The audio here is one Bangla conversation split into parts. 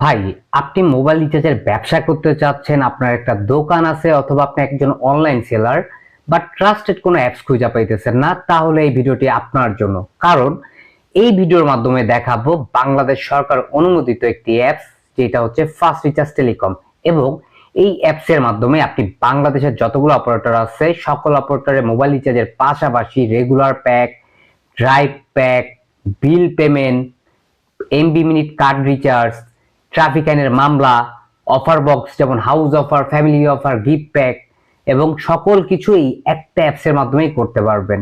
ভাই, আপনি মোবাইল রিচার্জের ব্যবসা করতে চাচ্ছেন, আপনার একটা দোকান আছে অথবা আপনি একজন অনলাইন সেলার বা ট্রাস্টেড কোনো অ্যাপস খুঁজে পাইতেছেন না, তাহলে এই ভিডিওটি আপনার জন্য। কারণ, এই ভিডিওর মাধ্যমে দেখাবো বাংলাদেশ সরকার অনুমোদিত একটি অ্যাপস যেটা হচ্ছে ফার্স্ট রিচার্জ টেলিকম এবং এই অ্যাপসের মাধ্যমে আপনি বাংলাদেশের যতগুলো অপারেটর আছে, সকল অপারেটরের মোবাইল রিচার্জের পাশাপাশি regular pack drive pack bill payment MB minute card recharge traffic আইনের মামলা অফার বক্স যেমন house offer family offer gift pack এবং সকল কিছুই একটা অ্যাপসের মাধ্যমেই করতে পারবেন।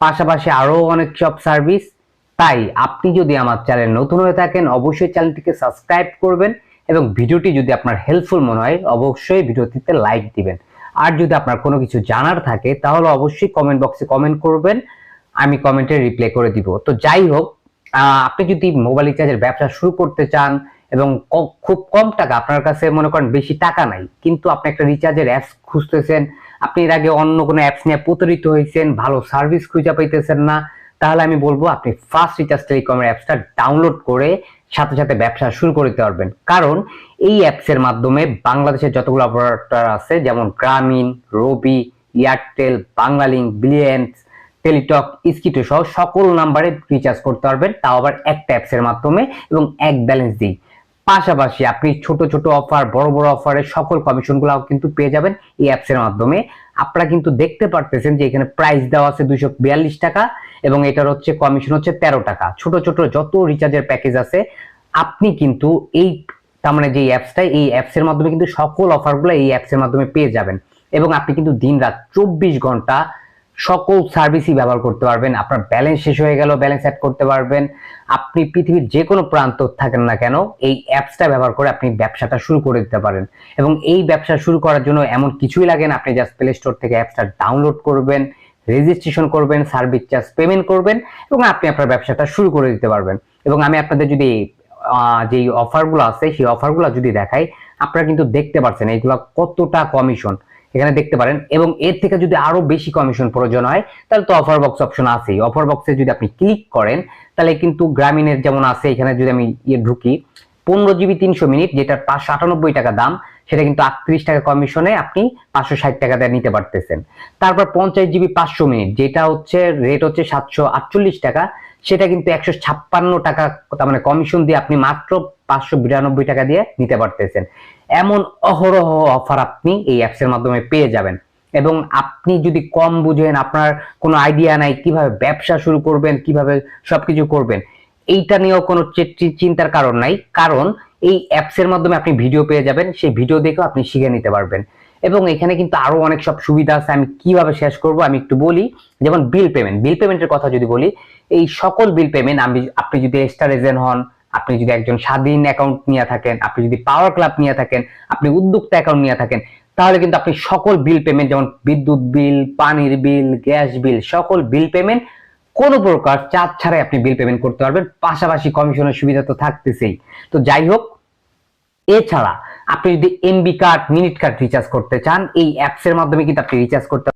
পাশাপাশি আরও অনেক সব সার্ভিস তাই আপনি যদি আমার চ্যানেল নতুন হয়ে থাকেন, অবশ্যই চ্যানেলটিকে সাবস্ক্রাইব করবেন এবং ভিডিওটি যদি আপনার হেল্পফুল মনে হয়, অবশ্যই ভিডিওটিতে লাইক দিবেন। আর যদি আপনার কোনো কিছু জানার থাকে, তাহলে অবশ্যই কমেন্ট বক্সে কমেন্ট করবেন, আমি কমেন্টে রিপ্লাই করে দিব। তো যাই হোক আপনি যদি মোবাইল রিচার্জের ব্যবসা শুরু করতে চান এবং খুব কম টাকা, আপনার কাছে মনে করেন বেশি টাকা নাই। কিন্তু আপনি একটা রিচার্জের অ্যাপস খুঁজতেছেন, আপনি এর আগে অন্য কোনো অ্যাপস নিয়ে প্রতারিত হয়েছেন, ভালো সার্ভিস খুঁজে পাইতেছেন না, তাহলে আমি বলব আপনি ফার্স্ট রিচার্জ টেলিকমের অ্যাপসটা ডাউনলোড করে সাথে সাথে ব্যবসা শুরু করতে পারবেন। কারণ এই অ্যাপসের মাধ্যমে বাংলাদেশের যতগুলো অপারেটর আছে, যেমন Grameen Robi Airtel Banglalink Brilliance Teletalk Skitto সহ সকল নাম্বারে রিচার্জ করতে পারবেন। তাও আবার একটা অ্যাপসের মাধ্যমে এবং এক ব্যালেন্স দিই পাশাপাশি আপনি ছোট ছোট অফার বড় বড় অফারের সকল কমিশনগুলো কিন্তু পেয়ে যাবেন এই অ্যাপসের মাধ্যমে। আপনারা কিন্তু দেখতে পারতেছেন যে এখানে প্রাইস দেওয়া আছে দুইশো বিয়াল্লিশ টাকা এবং এটার হচ্ছে কমিশন হচ্ছে তেরো টাকা। ছোট ছোট যত রিচার্জের প্যাকেজ আছে, আপনি কিন্তু এই তার মানে যে অ্যাপসটা এই অ্যাপসের মাধ্যমে কিন্তু সকল অফারগুলো এই অ্যাপসের মাধ্যমে পেয়ে যাবেন। এবং আপনি কিন্তু দিন রাত চব্বিশ ঘণ্টা সকল সার্ভিসই ব্যবহার করতে পারবেন। আপনার ব্যালেন্স শেষ হয়ে গেল ব্যালেন্স অ্যাড করতে পারবেন। আপনি পৃথিবীর যে কোনো প্রান্ত থাকেন না কেন এই অ্যাপসটা ব্যবহার করে আপনি ব্যবসাটা শুরু করে দিতে পারেন। এবং এই ব্যবসা শুরু করার জন্য এমন কিছুই লাগে না আপনি জাস্ট প্লে স্টোর থেকে অ্যাপসটা ডাউনলোড করবেন রেজিস্ট্রেশন করবেন সার্ভিস চার্জ পেমেন্ট করবেন এবং আপনি আপনার ব্যবসাটা শুরু করে দিতে পারবেন। এবং আমি আপনাদের যদি আহ, যে অফারগুলো আছে সেই অফারগুলো যদি দেখাই আপনারা কিন্তু দেখতে পাচ্ছেন এইগুলা কতটা কমিশন এখানে দেখতে পারেন। এবং এর থেকে যদি আরও বেশি কমিশন প্রয়োজন হয়, তাহলে তো অফার বক্স অপশন আছেই। অফার বক্সে যদি আপনি ক্লিক করেন, তাহলে কিন্তু গ্রামীণের যেমন আছে, এখানে যদি আমি ইয়ে ঢুকি, পনেরো জিবি তিনশো মিনিট যেটা পাঁচশো আটানব্বই টাকা দাম, সেটা কিন্তু আটত্রিশ টাকা কমিশনে আপনি পাঁচশো ষাট টাকা দিয়ে নিতে পারতেছেন। তারপর পঞ্চাশ জিবি পাঁচশো মিনিট, যেটা হচ্ছে রেট হচ্ছে সাতশো আটচল্লিশ টাকা, সেটা কিন্তু একশো ছাপ্পান্ন টাকা, তার মানে কমিশন দিয়ে আপনি মাত্র পাঁচশো বিরানব্বই টাকা দিয়ে নিতে পারতেছেন। এমন অহরহ অফার আপনি এই অ্যাপসের মাধ্যমে পেয়ে যাবেন। এবং আপনি যদি কম বুঝেন, আপনার কোনো আইডিয়া নাই, কীভাবে ব্যবসা শুরু করবেন, কীভাবে সবকিছু করবেন, এইটা নিয়েও কোনো চিন্তার কারণ নাই। কারণ এই অ্যাপসের মাধ্যমে আপনি ভিডিও পেয়ে যাবেন, সেই ভিডিও দেখেও আপনি শিখে নিতে পারবেন। এবং এখানে কিন্তু আরও অনেক সব সুবিধা আছে, আমি কীভাবে শেষ করব, আমি একটু বলি। যেমন বিল পেমেন্ট বিল পেমেন্টের কথা যদি বলি, এই সকল বিল পেমেন্ট আমি, আপনি যদি স্টার এজেন্ট হন আপনি যদি একজন স্বাধীন অ্যাকাউন্ট নিয়ে থাকেন, আপনি যদি পাওয়ার ক্লাব নিয়ে থাকেন, আপনি উদ্যোক্তা অ্যাকাউন্ট নিয়ে থাকেন, তাহলে কিন্তু আপনি সকল বিল পেমেন্ট যেমন বিদ্যুৎ বিল পানির বিল গ্যাস বিল সকল বিল পেমেন্ট কোনো প্রকার চার্জ ছাড়াই আপনি বিল পেমেন্ট করতে পারবেন। পাশাপাশি কমিশনের সুবিধা তো থাকতেছেই। তো যাই হোক, এছাড়া আপনি যদি MB card minute card recharge করতে চান, এই অ্যাপস এর মাধ্যমে কিন্তু আপনি রিচার্জ করতে